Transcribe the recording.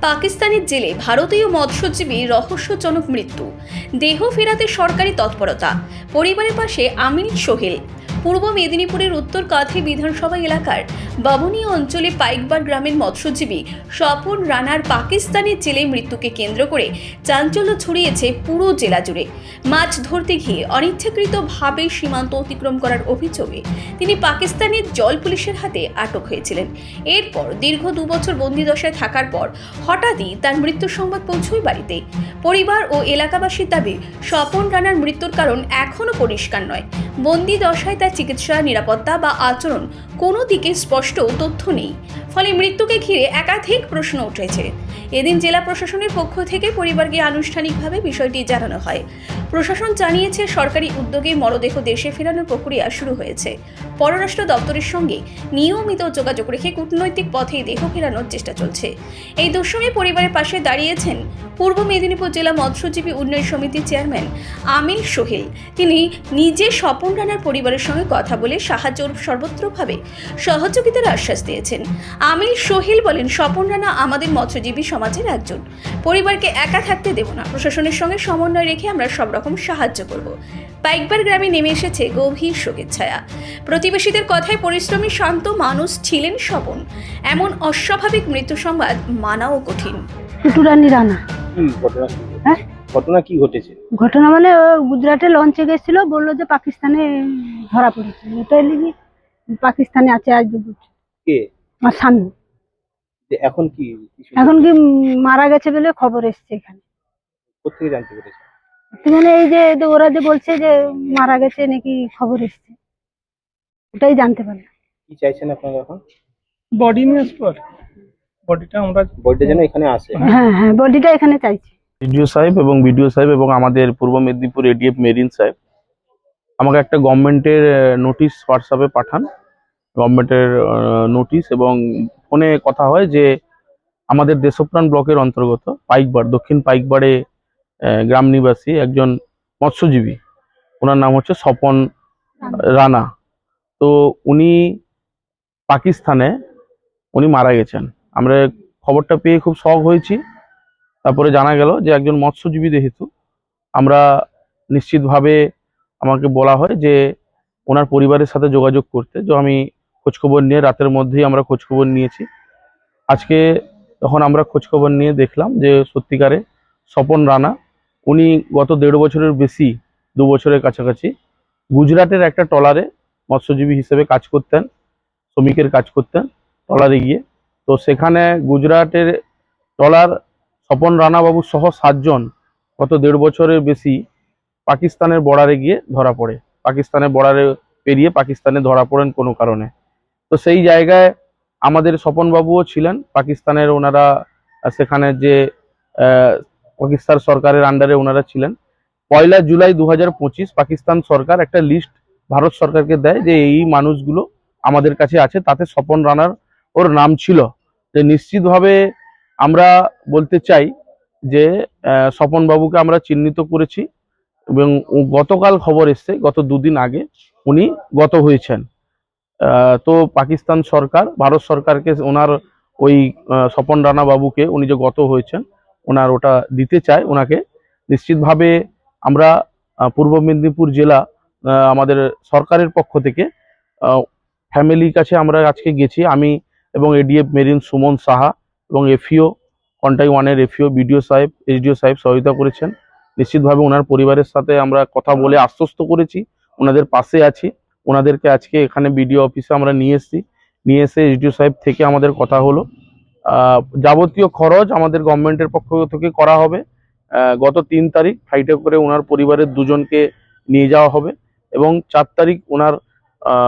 পাকিস্তানের জেলে ভারতীয় মৎস্যজীবী রহস্যজনক মৃত্যু। দেহ ফেরাতে সরকারি তৎপরতা। পরিবারের পাশে আমিন সোহেল। পূর্ব মেদিনীপুরের উত্তর কাঁথি বিধানসভা এলাকার বাবনী অঞ্চলে পাইকবার গ্রামের মৎস্যজীবী স্বপন রানার পাকিস্তানের জেলে মৃত্যুকে কেন্দ্র করে চাঞ্চল্য ছড়িয়েছে পুরো জেলা জুড়ে। মাছ ধরতে গিয়ে অনিচ্ছাকৃতভাবে সীমান্ত অতিক্রম করার অভিযোগে তিনি পাকিস্তানের জল পুলিশের হাতে আটক হয়েছিলেন। এরপর দীর্ঘ দু বছর বন্দিদশায় থাকার পর হঠাৎই তার মৃত্যুর সংবাদ পৌঁছয় বাড়িতে। পরিবার ও এলাকাবাসীর দাবি, স্বপন রানার মৃত্যুর কারণ এখনও পরিষ্কার নয়। বন্দি দশায় তার চিকিৎসা, নিরাপত্তা বা আচরণ কোনো দিকে স্পষ্ট তথ্য নেই। ফলে মৃত্যুকে ঘিরে একাধিক প্রশ্ন উঠেছে। এদিন জেলা প্রশাসনের পক্ষ থেকে পরিবারকে আনুষ্ঠানিকভাবে বিষয়টি জানানো হয়। প্রশাসন জানিয়েছে, সরকারি উদ্যোগে মরদেহ দেশে ফেরানোর প্রক্রিয়া শুরু হয়েছে। পররাষ্ট্র দপ্তরের সঙ্গে নিয়মিত যোগাযোগ রেখে কূটনৈতিক পথে দেহ ফেরানোর চেষ্টা চলছে। এই দুঃসময়ে পরিবারের পাশে দাঁড়িয়েছেন পূর্ব মেদিনীপুর জেলা মৎস্যজীবী উন্নয়ন সমিতির চেয়ারম্যান আমিন সোহেল। তিনি নিজে স্বপন রানার পরিবারের সঙ্গে কথা বলে সাহায্য সর্বত্রভাবে সহযোগিতার আশ্বাস দিয়েছেন। আমিন সোহেল বলেন স্বপন রানা আমাদের মৎস্যজীবী সমাজের একজন। পরিবারকে একা থাকতে দেব না। প্রশাসনের সঙ্গে সমন্বয় রেখে আমরা সব রকম সাহায্য করব। পাইকবার গ্রামে নেমে এসেছে গভীর শোকের ছায়া। প্রতিবেশীদের কথায় পরিশ্রমী শান্ত মানুষ ছিলেন স্বপন। এমন অস্বাভাবিক মৃত্যু সংবাদ মানাও কঠিন। রানা। হ্যাঁ? ঘটনা কি ঘটেছে? ঘটনা মানে ও গুজরাটে লঞ্চে গেছিল বলল যে পাকিস্তানে ধরা পড়েছে। ওটাই লিখি পাকিস্তানে আছে আজ কে? আমার স্বামী। যে এখন কি কিছু এখন কি মারা গেছে বলে খবর এসছে এখানে। কোথেকে জানতে পেরেছে? মানে এই যে যে ওরা যে বলছে যে মারা গেছে নাকি খবর এসছে ওটাই জানতে পারলাম। কি চাইছেন আপনারা এখন? বডি নিউজ পর বডিটা আমরা বডিটা যেন এখানে আসে। হ্যাঁ হ্যাঁ বডিটা এখানে চাইছি। ডিডিও সাহেব এবং বিডিও সাহেব এবং আমাদের পূর্ব মেদিনীপুর এডিএফ মেরিন সাহেব, আমাকে একটা গভর্নমেন্টের নোটিশ হোয়াটসঅ্যাপে পাঠান। গভর্নমেন্টের নোটিশ এবং ফোনে কথা হয় যে আমাদের দেশপ্রাণ ব্লকের অন্তর্গত পাইকবার দক্ষিণ পাইকবাড়ে গ্রাম নিবাসী একজন মৎস্যজীবী, ওনার নাম হচ্ছে স্বপন রানা। তো উনি পাকিস্তানে, উনি মারা গেছেন। আমরা খবরটা পেয়ে খুব শখ হয়েছি। তারপরে জানা গেল যে একজন মৎস্যজীবী যেহেতু, আমরা নিশ্চিতভাবে আমাকে বলা হয় যে ওনার পরিবারের সাথে যোগাযোগ করতে তো আমি খোঁজখবর নিয়ে রাতের মধ্যেই আমরা খোঁজখবর নিয়েছি। আজকে তখন আমরা খোঁজখবর নিয়ে দেখলাম যে সত্যিকারে স্বপন রানা, উনি গত দেড় বছরের বেশি, দু বছরের কাছাকাছি গুজরাটের একটা ট্রলারে মৎস্যজীবী হিসেবে কাজ করতেন, শ্রমিকের কাজ করতেন ট্রলারে গিয়ে। তো সেখানে গুজরাটের ট্রলার স্বপন রানাবাবু সহ সাতজন গত দেড় বছরের বেশি পাকিস্তানের বর্ডারে গিয়ে ধরা পড়ে। পাকিস্তানের বর্ডারে পেরিয়ে পাকিস্তানে ধরা পড়েন কোনো কারণে। তো সেই জায়গায় আমাদের স্বপনবাবুও ছিলেন। পাকিস্তানের ওনারা সেখানে যে পাকিস্তান সরকারের আন্ডারে ওনারা ছিলেন। পয়লা জুলাই দু হাজার পঁচিশ পাকিস্তান সরকার একটা লিস্ট ভারত সরকারকে দেয় যে, এই মানুষগুলো আমাদের কাছে আছে। তাতে স্বপন রানার ওর নাম ছিল। যে নিশ্চিতভাবে আমরা বলতে চাই যে স্বপন বাবুকে আমরা চিহ্নিত করেছি এবং গতকাল খবর এসছে, গত দুদিন আগে উনি গত হয়েছেন। তো পাকিস্তান সরকার, ভারত সরকারকে ওনার ওই স্বপন রানা বাবুকে উনি যে গত হয়েছেন, ওনার ওটা দিতে চায়, ওনাকে। নিশ্চিতভাবে আমরা পূর্ব মেদিনীপুর জেলা আমাদের সরকারের পক্ষ থেকে ফ্যামিলির কাছে আমরা আজকে গেছি। আমি এবং এডিএফ মেরিন সুমন সাহা এবং এফিও কন্টাই ওয়ানের এফিও বিডিও সাহেব এইচডিও সাহেব সহায়তা করেছেন। নিশ্চিতভাবে ওনার পরিবারের সাথে আমরা কথা বলে আশ্বস্ত করেছি। ওনাদের পাশে আছি। ওনাদেরকে আজকে এখানে বিডিও অফিসে আমরা নিয়ে এসেছি। নিয়ে এসে এইচডিও সাহেব থেকে আমাদের কথা হলো। যাবতীয় খরচ আমাদের গভর্নমেন্টের পক্ষ থেকে করা হবে। গত তিন তারিখ ফ্লাইটে করে ওনার পরিবারের দুজনকে নিয়ে যাওয়া হবে এবং চার তারিখ ওনার